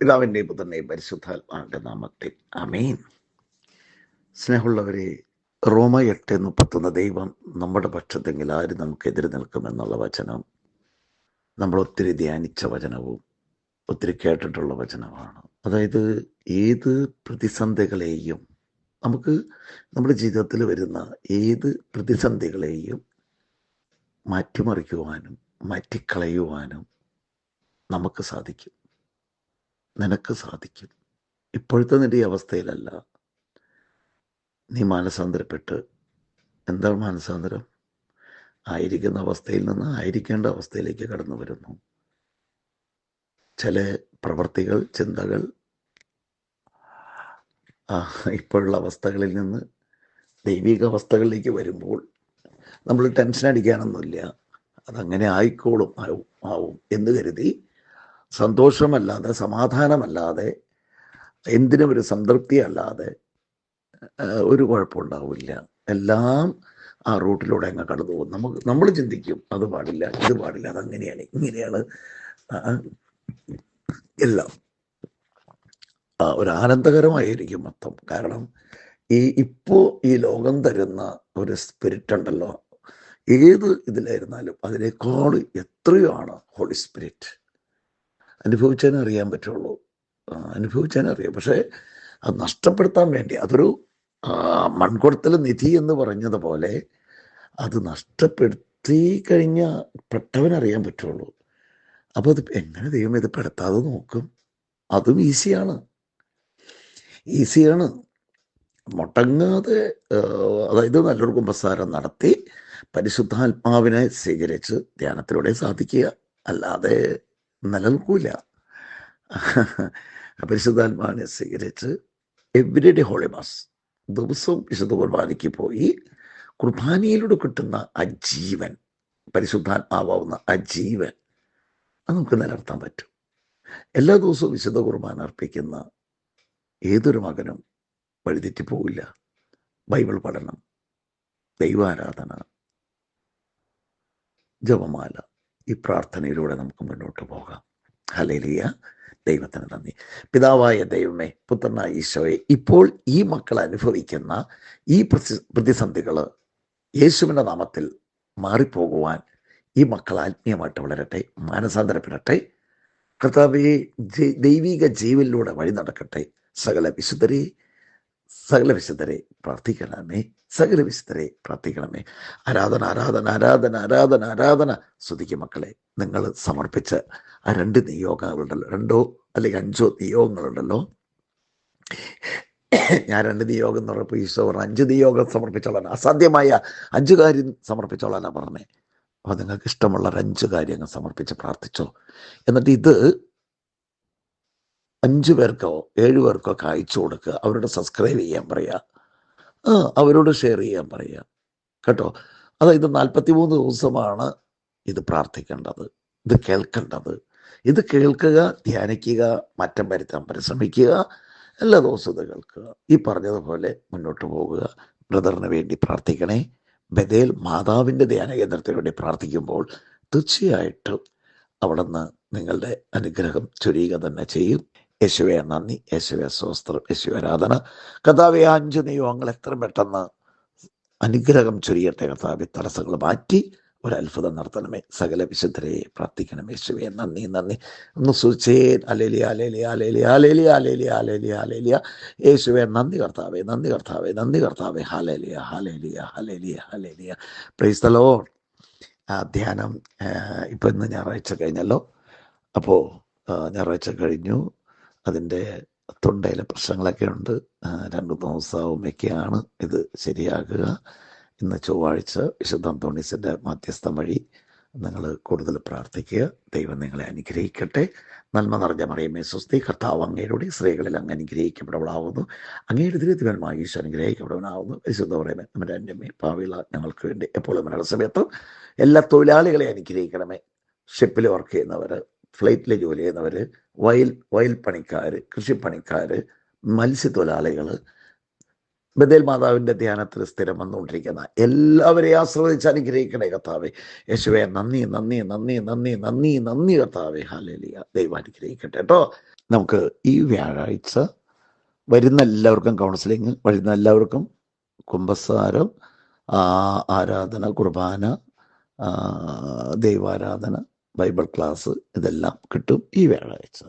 പിതാവിന്റെയും പുത്രനെ പരിശുദ്ധാത്മാവിന്റെ നാമത്തിൽ. അമീൻ സ്നേഹമുള്ളവരെ റോമ എട്ട് മുപ്പത്തൊന്ന് ദൈവം നമ്മുടെ പക്ഷത്തെങ്കിൽ ആര് നമുക്കെതിരെ നിൽക്കുമെന്നുള്ള വചനം നമ്മൾ ഒത്തിരി ധ്യാനിച്ച വചനവും ഒത്തിരി കേട്ടിട്ടുള്ള വചനമാണ്. അതായത് ഏത് പ്രതിസന്ധികളെയും നമുക്ക് നമ്മുടെ ജീവിതത്തിൽ വരുന്ന ഏത് പ്രതിസന്ധികളെയും മാറ്റിമറിക്കുവാനും മാറ്റിക്കളയുവാനും നമുക്ക് സാധിക്കും. നിനക്ക് സാധിക്കും. ഇപ്പോഴത്തെ നിന്റെ ഈ അവസ്ഥയിലല്ല. നീ മാനസാന്തരപ്പെട്ട്. എന്താണ് മാനസാന്തരം? ആയിരിക്കുന്ന അവസ്ഥയിൽ നിന്ന് ആയിരിക്കേണ്ട അവസ്ഥയിലേക്ക് കടന്നു വരുന്നു. ചില പ്രവർത്തികൾ ചിന്തകൾ ഇപ്പോഴുള്ള അവസ്ഥകളിൽ നിന്ന് ദൈവിക അവസ്ഥകളിലേക്ക് വരുമ്പോൾ നമ്മൾ ടെൻഷൻ അടിക്കാനൊന്നുമില്ല. അതങ്ങനെ ആയിക്കോളും ആവും ആവും എന്ന് കരുതി സന്തോഷമല്ലാതെ സമാധാനമല്ലാതെ എന്തിനും ഒരു സംതൃപ്തി അല്ലാതെ ഒരു കുഴപ്പമുണ്ടാവില്ല. എല്ലാം ആ റൂട്ടിലൂടെ അങ്ങ് കടന്നു പോകും. നമുക്ക് നമ്മൾ ചിന്തിക്കും അത് പാടില്ല ഇത് പാടില്ല അതങ്ങനെയാണ് ഇങ്ങനെയാണ് എല്ലാം. ഒരു ആനന്ദകരമായിരിക്കും മൊത്തം. കാരണം ഈ ഇപ്പോ ഈ ലോകം തരുന്ന ഒരു സ്പിരിറ്റ് ഉണ്ടല്ലോ ഏത് ഇതിലായിരുന്നാലും അതിനേക്കാൾ എത്രയോ ആണ് ഹോളി സ്പിരിറ്റ്. അനുഭവിച്ചതിനെ അറിയാൻ പറ്റുള്ളൂ. അനുഭവിച്ചാലേ അറിയാം പക്ഷേ അത് നഷ്ടപ്പെടുത്താൻ വേണ്ടി അതൊരു മൺകുടത്തിൽ നിധി എന്ന് പറഞ്ഞതുപോലെ അത് നഷ്ടപ്പെടുത്തി കഴിഞ്ഞ പെട്ടവനറിയാൻ പറ്റുള്ളൂ. അപ്പോൾ അത് എങ്ങനെ ദൈവം ഇത് പെടുത്താതെ നോക്കും? അതും ഈസിയാണ്. ഈസിയാണ്. മുടങ്ങാതെ അതായത് നല്ലൊരു കുമ്പസാരം നടത്തി പരിശുദ്ധാത്മാവിനെ സ്വീകരിച്ച് ധ്യാനത്തിലൂടെ സാധിക്കുക. അല്ലാതെ നിലനിൽക്കൂല പരിശുദ്ധാത്മാവിനെ സ്വീകരിച്ച് എവരിഡേ ഹോളി മാസ് ദിവസവും വിശുദ്ധ കുർബാനയ്ക്ക് പോയി കുർബാനയിലൂടെ കിട്ടുന്ന ആ ജീവൻ പരിശുദ്ധാത്മാവാവുന്ന ആ ജീവൻ അത് നമുക്ക് നിലനിർത്താൻ പറ്റും. എല്ലാ ദിവസവും വിശുദ്ധ കുർബാന അർപ്പിക്കുന്ന ഏതൊരു മകനും വഴിതെറ്റി പോവില്ല ബൈബിൾ പഠനം ദൈവാരാധന ജപമാല ഈ പ്രാർത്ഥനയിലൂടെ നമുക്ക് മുന്നോട്ട് പോകാം. ഹലേലിയ ദൈവത്തിന് നന്ദി. പിതാവായ ദൈവമേ പുത്രനായ ഈശോയെ ഇപ്പോൾ ഈ മക്കൾ അനുഭവിക്കുന്ന ഈ പ്രതി പ്രതിസന്ധികൾ യേശുവിന്റെ നാമത്തിൽ മാറിപ്പോകുവാൻ ഈ മക്കൾ ആത്മീയമായിട്ട് വളരട്ടെ മാനസാന്തരപ്പെടട്ടെ കർത്താവെ ദൈവിക ജീവനിലൂടെ വഴി നടക്കട്ടെ സകല വിശുദ്ധരെ സകല വിശുദ്ധരെ പ്രാർത്ഥിക്കണമേ സകല വിശുദ്ധരെ പ്രാർത്ഥിക്കണമേ. ആരാധന ആരാധന ആരാധന ആരാധന ആരാധന. സ്തുതിക്കും മക്കളെ നിങ്ങൾ സമർപ്പിച്ച ആ രണ്ട് നിയോഗങ്ങളുണ്ടല്ലോ. രണ്ടോ അല്ലെങ്കിൽ അഞ്ചോ നിയോഗങ്ങളുണ്ടല്ലോ. ഞാൻ രണ്ട് നിയോഗം എന്ന് പറഞ്ഞപ്പോൾ ഈശോ പറഞ്ഞു അഞ്ച് നിയോഗം സമർപ്പിച്ചോളാൻ. അസാധ്യമായ അഞ്ചു കാര്യം സമർപ്പിച്ചോളാനാണ് പറഞ്ഞേ അപ്പോൾ നിങ്ങൾക്ക് ഇഷ്ടമുള്ള അഞ്ച് കാര്യങ്ങൾ സമർപ്പിച്ച് പ്രാർത്ഥിച്ചോ. എന്നിട്ട് ഇത് അഞ്ചു പേർക്കോ ഏഴു പേർക്കോ ഒക്കെ അയച്ചു കൊടുക്കുക. അവരോട് സബ്സ്ക്രൈബ് ചെയ്യാൻ പറയുക ആ അവരോട് ഷെയർ ചെയ്യാൻ പറയുക കേട്ടോ? അതായത് നാൽപ്പത്തി മൂന്ന് ദിവസമാണ് ഇത് പ്രാർത്ഥിക്കേണ്ടത്. ഇത് കേൾക്കേണ്ടത്. ഇത് കേൾക്കുക ധ്യാനിക്കുക മാറ്റം വരുത്താൻ പരിശ്രമിക്കുക എല്ലാ ദിവസവും ഇത് കേൾക്കുക. ഈ പറഞ്ഞതുപോലെ മുന്നോട്ട് പോകുക ബ്രദറിന് വേണ്ടി പ്രാർത്ഥിക്കണേ. ബദേൽ മാതാവിന്റെ ധ്യാന കേന്ദ്രത്തിന് വേണ്ടി പ്രാർത്ഥിക്കുമ്പോൾ തീർച്ചയായിട്ടും അവിടുന്ന് നിങ്ങളുടെ അനുഗ്രഹം ചൊരിയുക തന്നെ ചെയ്യും. യേശുവെ നന്ദി. യേശുവെ സ്വസ്ത്രം യേശു ആരാധന. കഥാവെ അഞ്ച് നിയമങ്ങൾ എത്ര പെട്ടെന്ന് അനുഗ്രഹം ചൊരിയട്ടെ കർത്താവെ. തടസ്സങ്ങൾ മാറ്റി ഒരു അത്ഭുതം നടത്തണമേ. സകല വിശുദ്ധരെ പ്രാർത്ഥിക്കണം. യേശുവെ നന്ദി നന്ദി. ഒന്ന് സൂചേ അലേലിയ അലേലിയ അലേലിയ അലേലിയ അലേലിയ അലേലിയ അലേലിയ യേശുവെ നന്ദി കർത്താവേ നന്ദി കർത്താവേ നന്ദി കർത്താവെ. Hallelujah hallelujah hallelujah hallelujah praise തലോ ധ്യാനം ഇപ്പം ഇന്ന് ഞായറാഴ്ച കഴിഞ്ഞല്ലോ. അപ്പോൾ ഞായറാഴ്ച കഴിഞ്ഞു. അതിന്റെ തൊണ്ടയിലെ പ്രശ്നങ്ങളൊക്കെ ഉണ്ട്. രണ്ട് രണ്ട് ദിവസവുമൊക്കെയാണ് ഇത് ശരിയാകുക. ഇന്ന് ചൊവ്വാഴ്ച വിശുദ്ധ അന്തോണീസിന്റെ മധ്യസ്ഥം വഴി നിങ്ങൾ കൂടുതൽ പ്രാർത്ഥിക്കുക. ദൈവം നിങ്ങളെ അനുഗ്രഹിക്കട്ടെ. നന്മ നിറഞ്ഞ മറിയമ്മേ സ്വസ്തി കർത്താവ് അങ്ങയുടെ സ്ത്രീകളിൽ അങ്ങ് അനുഗ്രഹിക്കപ്പെടവളാവുന്നു. അങ്ങയുടെ ദുരിതമായി ഈശോ അനുഗ്രഹിക്കപ്പെടവനാവുന്നു. വിശുദ്ധ പറയുന്നത് നമ്മുടെ അന്യമേ പാവിള ഞങ്ങൾക്ക് വേണ്ടി എപ്പോഴും മരണ സമയത്തും എല്ലാ തൊഴിലാളികളെ അനുഗ്രഹിക്കണമേ. ഷിപ്പിൽ വർക്ക് ചെയ്യുന്നവർ ഫ്ലൈറ്റിൽ ജോലി ചെയ്യുന്നവർ വയൽ വയൽ പണിക്കാർ കൃഷിപ്പണിക്കാർ മത്സ്യത്തൊഴിലാളികൾ ബദേൽ മാതാവിന്റെ ധ്യാനത്തിൽ സ്ഥിരം വന്നുകൊണ്ടിരിക്കുന്ന എല്ലാവരെയും ആശ്രയിച്ച് അനുഗ്രഹിക്കണേ കർത്താവെ. യേശുവെ നന്ദി നന്ദി നന്ദി നന്ദി നന്ദി നന്ദി കർത്താവെ. ഹാലേലിയ ദൈവം അനുഗ്രഹിക്കട്ടെ കേട്ടോ. നമുക്ക് ഈ വ്യാഴാഴ്ച വരുന്ന എല്ലാവർക്കും കൗൺസിലിംഗ് വരുന്ന എല്ലാവർക്കും കുംഭസാരം ആരാധന കുർബാന ദൈവാരാധന ബൈബിൾ ക്ലാസ് ഇതെല്ലാം കിട്ടും ഈ വ്യാഴാഴ്ച.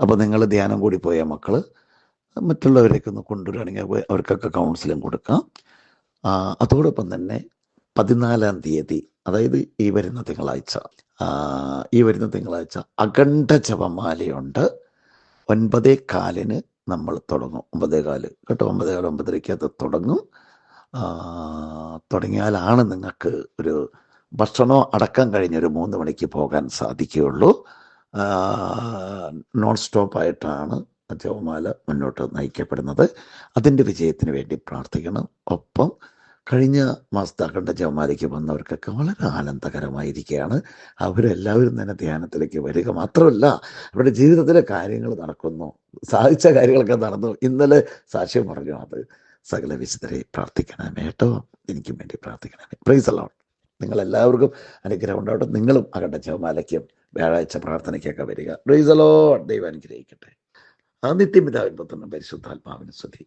അപ്പോൾ നിങ്ങൾ ധ്യാനം കൂടി പോയ മക്കൾ മറ്റുള്ളവരെയൊക്കെ ഒന്ന് കൊണ്ടുവരികയാണെങ്കിൽ അവർക്കൊക്കെ കൗൺസിലിംഗ് കൊടുക്കാം. അതോടൊപ്പം തന്നെ പതിനാലാം തീയതി അതായത് ഈ വരുന്ന തിങ്കളാഴ്ച ഈ വരുന്ന തിങ്കളാഴ്ച അഖണ്ഡ ജപമാലയുണ്ട്. ഒൻപതേ കാലിന് നമ്മൾ തുടങ്ങും. ഒമ്പതേ കാൽ കേട്ടോ? ഒമ്പതേ കാൽ ഒമ്പതരയ്ക്ക് അത് തുടങ്ങും തുടങ്ങിയാലാണ് നിങ്ങൾക്ക് ഒരു ഭക്ഷണം അടക്കം കഴിഞ്ഞ് ഒരു മൂന്ന് മണിക്ക് പോകാൻ സാധിക്കുകയുള്ളൂ. നോൺ സ്റ്റോപ്പായിട്ടാണ് ജോമാല മുന്നോട്ട് നയിക്കപ്പെടുന്നത്. അതിന്റെ വിജയത്തിന് വേണ്ടി പ്രാർത്ഥിക്കണം. ഒപ്പം കഴിഞ്ഞ മാസത്തെ അഖണ്ഡ ജോമാലയ്ക്ക് വന്നവർക്കൊക്കെ വളരെ ആനന്ദകരമായിരിക്കുകയാണ്. അവരെല്ലാവരും തന്നെ ധ്യാനത്തിലേക്ക് വരിക മാത്രമല്ല അവരുടെ ജീവിതത്തിലെ കാര്യങ്ങൾ നടക്കുന്നു സാധിച്ച കാര്യങ്ങളൊക്കെ നടന്നു. ഇന്നലെ സാക്ഷ്യം പറഞ്ഞു അത് സകല വിശുദ്ധരെ പ്രാർത്ഥിക്കണമേ കേട്ടോ. എനിക്കും വേണ്ടി പ്രാർത്ഥിക്കണമേ. പ്രൈസ് അലോൺ നിങ്ങൾ എല്ലാവർക്കും അനുഗ്രഹം ഉണ്ടാവട്ടെ നിങ്ങളും അകണ്ട ജപമാലയ്ക്കും വ്യാഴാഴ്ച പ്രാർത്ഥനയ്ക്കൊക്കെ വരിക. റീസലോ ദൈവം അനുഗ്രഹിക്കട്ടെ. ആ നിത്യപിതാവിൻ പുത്രനും പരിശുദ്ധാത്മാവിന് സ്തുതി.